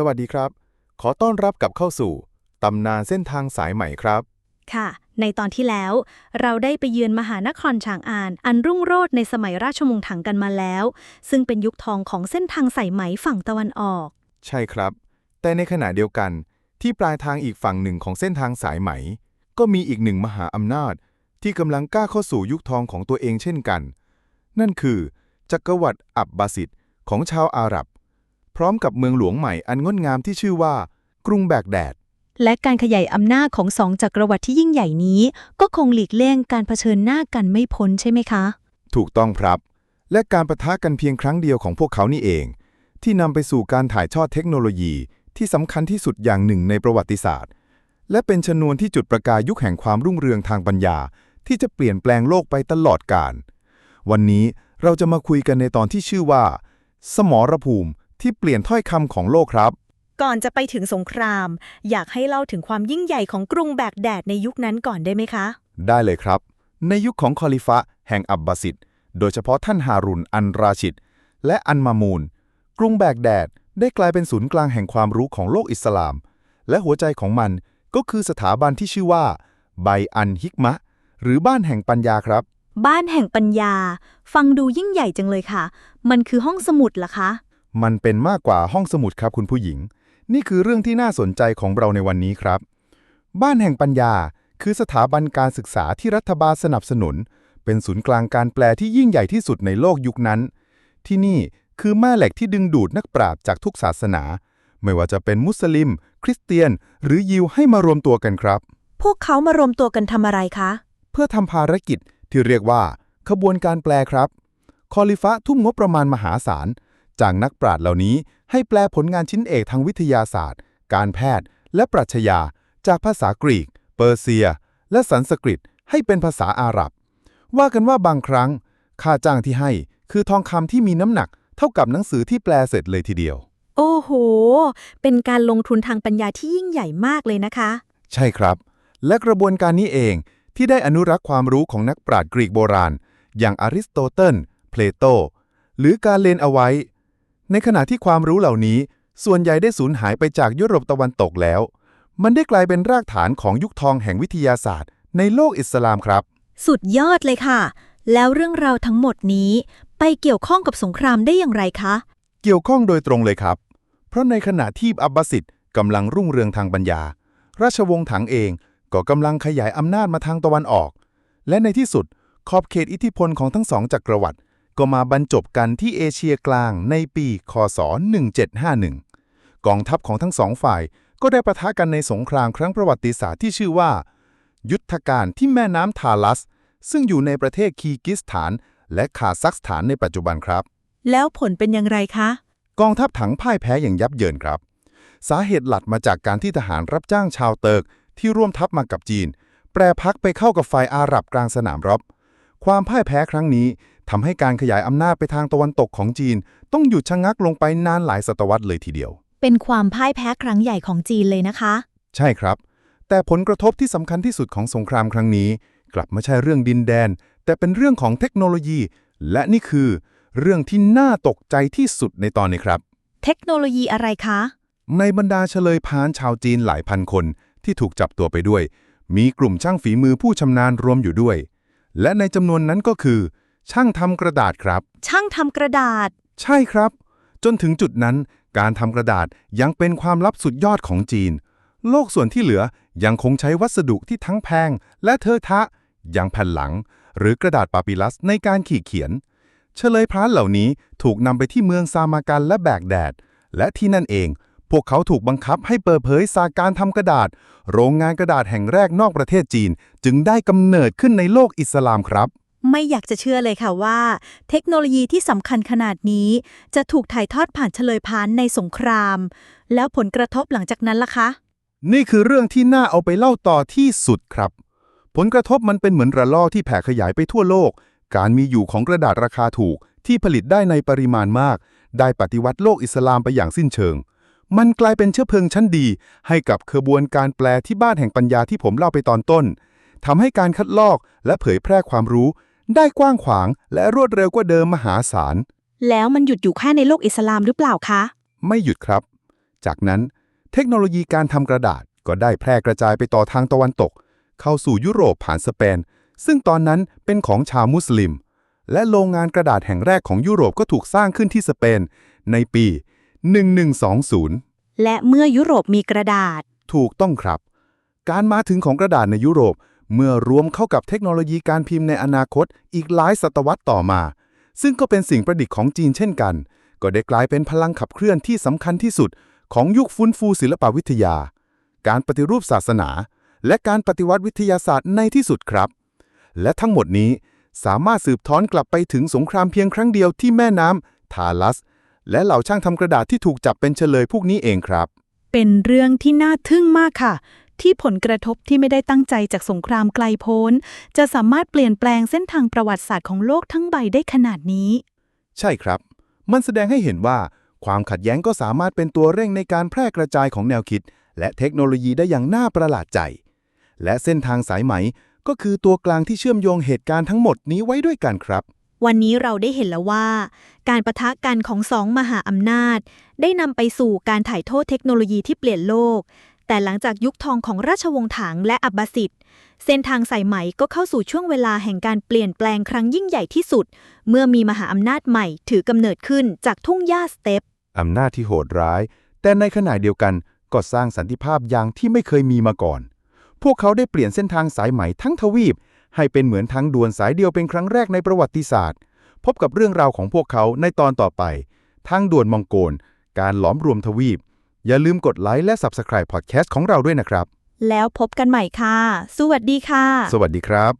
สวัสดีครับ ขอต้อนรับกลับเข้าสู่ ตำนานเส้นทางสายใหม่ครับ ค่ะ ในตอนที่แล้ว เราได้ไปเยือนมหานครฉางอาน อันรุ่งโรจน์ในสมัยราชวงศ์ถังกันมาแล้ว ซึ่งเป็นยุคทองของเส้นทางสายไหมฝั่งตะวันออก ใช่ครับ แต่ในขณะเดียวกัน ที่ปลายทางอีกฝั่งหนึ่งของเส้นทางสายไหม ก็มีอีกหนึ่งมหาอำนาจ ที่กำลังก้าวเข้าสู่ยุคทองของตัวเองเช่นกัน นั่นคือจักรวรรดิอับบาสิดของชาวอาหรับ พร้อมกับเมืองหลวงใหม่อันงดงามที่ชื่อว่า กรุงแบกแดด และการขยายอำนาจของสองจักรวรรดิที่ยิ่งใหญ่นี้ ก็คงหลีกเลี่ยงการเผชิญหน้ากันไม่พ้นใช่ไหมคะ ถูกต้องครับ และการประทะกันเพียงครั้งเดียวของพวกเขานี่เอง ที่นำไปสู่การถ่ายทอดเทคโนโลยีที่สำคัญที่สุดอย่างหนึ่งในประวัติศาสตร์ และเป็นชนวนที่จุดประกายยุคแห่งความรุ่งเรืองทางปัญญา ที่จะเปลี่ยนแปลงโลกไปตลอดกาลวันนี้เราจะมาคุยกันในตอนที่ชื่อว่า สมรภูมิ ที่เปลี่ยนถ้อยคำของโลกครับ ก่อนจะไปถึงสงคราม อยากให้เล่าถึงความยิ่งใหญ่ของกรุงแบกแดดในยุคนั้นก่อนได้ไหมคะ ได้เลยครับ ในยุคของคอลิฟะแห่งอับบาสิดโดยเฉพาะท่านฮารุนอันราชิดและอันมามูน กรุงแบกแดดได้กลายเป็นศูนย์กลางแห่งความรู้ของโลกอิสลาม และหัวใจของมันก็คือสถาบันที่ชื่อว่า ไบอันฮิกมะ หรือบ้านแห่งปัญญาครับ บ้านแห่งปัญญา ฟังดูยิ่งใหญ่จังเลยค่ะ มันคือห้องสมุดเหรอคะ มันเป็นมากกว่าห้องสมุดครับคุณผู้หญิง นี่คือเรื่องที่น่าสนใจของเราในวันนี้ครับ บ้านแห่งปัญญา คือสถาบันการศึกษาที่รัฐบาลสนับสนุน เป็นศูนย์กลางการแปลที่ยิ่งใหญ่ที่สุดในโลกยุคนั้น ที่นี่คือแม่เหล็กที่ดึงดูดนักปราชญ์จากทุกศาสนา ไม่ว่าจะเป็นมุสลิม คริสเตียน หรือยิวให้มารวมตัวกันครับ พวกเขามารวมตัวกันทำอะไรคะ เพื่อทำภารกิจที่เรียกว่า ขบวนการแปลครับ คอลิฟะทุ่มงบประมาณมหาศาล จากนักปราชญ์เหล่านี้ให้แปลผลงานชิ้นเอกทางวิทยาศาสตร์ การแพทย์ และปรัชญา จากภาษากรีก เปอร์เซีย และสันสกฤตให้เป็นภาษาอาหรับ ว่ากันว่าบางครั้ง ค่าจ้างที่ให้คือทองคำที่มีน้ำหนัก เท่ากับหนังสือที่แปลเสร็จเลยทีเดียว โอ้โห เป็นการลงทุนทางปัญญาที่ยิ่งใหญ่มากเลยนะคะ ใช่ครับ และกระบวนการนี้เองที่ได้อนุรักษ์ความรู้ของนักปราชญ์กรีกโบราณ อย่างอริสโตเติล เพลโต หรือการเลนเอาไว้ ในขณะที่ความรู้เหล่านี้ ส่วนใหญ่ได้สูญหายไปจากยุโรปตะวันตกแล้ว มันได้กลายเป็นรากฐานของยุคทองแห่งวิทยาศาสตร์ ในโลกอิสลามครับ สุดยอดเลยค่ะ แล้วเรื่องราวทั้งหมดนี้ไปเกี่ยวข้องกับสงครามได้อย่างไรคะ เกี่ยวข้องโดยตรงเลยครับ เพราะในขณะที่อับบาสิดกำลังรุ่งเรืองทางปัญญา ราชวงศ์ถังเองก็กำลังขยายอำนาจมาทางตะวันออก และในที่สุดขอบเขตอิทธิพลของทั้งสองจักรวรรดิ ก็มาบรรจบกันที่เอเชียกลางในปี คศ 1751 กองทัพของทั้งสองฝ่ายก็ได้ปะทะกันในสงครามครั้งประวัติศาสตร์ที่ชื่อว่า ยุทธการที่แม่น้ำทาลัส ซึ่งอยู่ในประเทศคีร์กิสถาน และคาซัคสถานในปัจจุบันครับ แล้วผลเป็นอย่างไรคะ กองทัพถังพ่ายแพ้อย่างยับเยินครับ สาเหตุหลักมาจากการที่ทหารรับจ้างชาวเติร์กที่ร่วมทัพมากับจีน แปรพักไปเข้ากับฝ่ายอาหรับกลางสนามรบความพ่ายแพ้ครั้งนี้ ทำให้การขยายอำนาจไปทางตะวันตกของจีน ต้องหยุดชะงักลงไปนานหลายศตวรรษเลยทีเดียว เป็นความพ่ายแพ้ครั้งใหญ่ของจีนเลยนะคะ ใช่ครับ แต่ผลกระทบที่สำคัญที่สุดของสงครามครั้งนี้ กลับไม่ใช่เรื่องดินแดน แต่เป็นเรื่องของเทคโนโลยี และนี่คือ เรื่องที่น่าตกใจที่สุดในตอนนี้ครับ เทคโนโลยีอะไรคะ ในบรรดาเฉลยพานชาวจีนหลายพันคน ที่ถูกจับตัวไปด้วย มีกลุ่มช่างฝีมือผู้ชำนาญรวมอยู่ด้วย และในจำนวนนั้นก็คือ ช่างทำกระดาษครับ ช่างทำกระดาษ ใช่ครับ จนถึงจุดนั้น การทำกระดาษยังเป็นความลับสุดยอดของจีน โลกส่วนที่เหลือยังคงใช้วัสดุที่ทั้งแพง และเทอะทะ อย่างแผ่นหลัง หรือกระดาษปาปิลัสในการขีดเขียน เฉลยพรานเหล่านี้ถูกนำไปที่เมืองซามากันและแบกแดด และที่นั่นเอง พวกเขาถูกบังคับให้เปิดเผยสาการทำกระดาษ โรงงานกระดาษแห่งแรกนอกประเทศจีน จึงได้กำเนิดขึ้นในโลกอิสลามครับ ไม่อยากจะเชื่อเลยค่ะว่า เทคโนโลยีที่สำคัญขนาดนี้ จะถูกถ่ายทอดผ่านเฉลยพานในสงคราม แล้วผลกระทบหลังจากนั้นล่ะคะ นี่คือเรื่องที่น่าเอาไปเล่าต่อที่สุดครับ ผลกระทบมันเป็นเหมือนระลอกที่แผ่ขยายไปทั่วโลก การมีอยู่ของกระดาษราคาถูกที่ผลิตได้ในปริมาณมาก ได้ปฏิวัติโลกอิสลามไปอย่างสิ้นเชิง มันกลายเป็นเชื้อเพลิงชั้นดี ให้กับขบวนการแปลที่บ้านแห่งปัญญาที่ผมเล่าไปตอนต้นทำให้การคัดลอกและเผยแพร่ความรู้ ได้กว้างขวางและรวดเร็วกว่าเดิมมหาศาล แล้วมันหยุดอยู่แค่ในโลกอิสลามหรือเปล่าคะ ไม่หยุดครับ จากนั้นเทคโนโลยีการทำกระดาษก็ได้แพร่กระจายไปต่อทางตะวันตก เข้าสู่ยุโรปผ่านสเปน ซึ่งตอนนั้นเป็นของชาวมุสลิม และโรงงานกระดาษแห่งแรกของยุโรปก็ถูกสร้างขึ้นที่สเปน ในปี 1120 และเมื่อยุโรปมีกระดาษ ถูกต้องครับ การมาถึงของกระดาษในยุโรป เมื่อรวมเข้ากับเทคโนโลยีการพิมพ์ในอนาคตอีกหลายศตวรรษต่อมา ซึ่งก็เป็นสิ่งประดิษฐ์ของจีนเช่นกัน ก็ได้กลายเป็นพลังขับเคลื่อนที่สำคัญที่สุด ของยุคฟื้นฟูศิลปวิทยา การปฏิรูปศาสนา และการปฏิวัติวิทยาศาสตร์ในที่สุดครับ และทั้งหมดนี้สามารถสืบทอนกลับไปถึงสงครามเพียงครั้งเดียวที่แม่น้ำทาลัส และเหล่าช่างทำกระดาษที่ถูกจับเป็นเฉลยพวกนี้เองครับ เป็นเรื่องที่น่าทึ่งมากค่ะ ที่ผลกระทบที่ไม่ได้ตั้งใจจากสงครามไกลโพ้น จะสามารถเปลี่ยนแปลงเส้นทางประวัติศาสตร์ของโลกทั้งใบได้ขนาดนี้ ใช่ครับ มันแสดงให้เห็นว่า ความขัดแย้งก็สามารถเป็นตัวเร่งในการแพร่กระจายของแนวคิด และเทคโนโลยีได้อย่างน่าประหลาดใจ และเส้นทางสายไหมก็คือตัวกลางที่เชื่อมโยงเหตุการณ์ทั้งหมดนี้ไว้ด้วยกันครับวันนี้เราได้เห็นแล้วว่า การประทะกันของสองมหาอำนาจ ได้นำไปสู่การถ่ายโทษเทคโนโลยีที่เปลี่ยนโลก แต่หลังจากยุคทองของราชวงศ์ถังและอับบาสิดเส้นทางสายไหมก็เข้าสู่ช่วงเวลาแห่งการเปลี่ยนแปลงครั้งยิ่งใหญ่ที่สุด เมื่อมีมหาอำนาจใหม่ถือกำเนิดขึ้นจากทุ่งหญ้าสเตปอำนาจที่โหดร้าย แต่ในขณะเดียวกันก็สร้างสันติภาพอย่างที่ไม่เคยมีมาก่อน พวกเขาได้เปลี่ยนเส้นทางสายไหมทั้งทวีป ให้เป็นเหมือนทางด่วนสายเดียวเป็นครั้งแรกในประวัติศาสตร์ พบกับเรื่องราวของพวกเขาในตอนต่อไป ทางด่วนมองโกล การหลอมรวมทวีป อย่าลืมกดไลค์และ Subscribe Podcast ของเราด้วยนะครับ แล้วพบกันใหม่ค่ะ สวัสดีค่ะ สวัสดีครับ